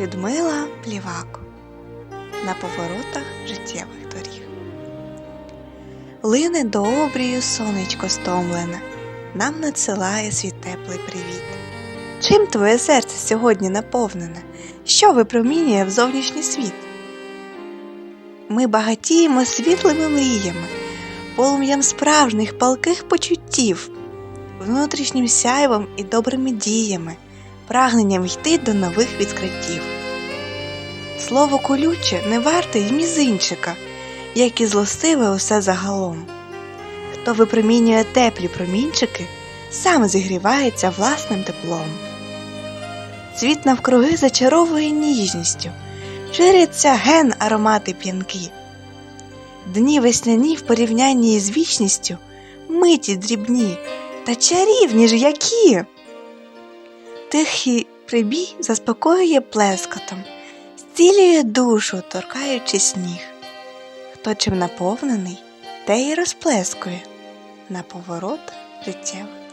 Людмила Плівак на поворотах життєвих доріг. Лине до обрію сонечко стомлене, нам надсилає свій теплий привіт. Чим твоє серце сьогодні наповнене? Що випромінює в зовнішній світ? Ми багатіємо світлими мріями, полум'ям справжніх палких почуттів, внутрішнім сяйвом і добрими діями, прагненням йти до нових відкриттів. Слово колюче не варте й мізинчика, як і злостиве усе загалом. Хто випромінює теплі промінчики, сам зігрівається власним теплом. Світ навкруги зачаровує ніжністю, ширяться ген аромати п'янки. Дні весняні в порівнянні із вічністю миті дрібні та чарівні ж які. Тихий прибій заспокоює плескотом, зцілює душу, торкаючи сніг. Хто чим наповнений, те й розплескує на поворот життєвих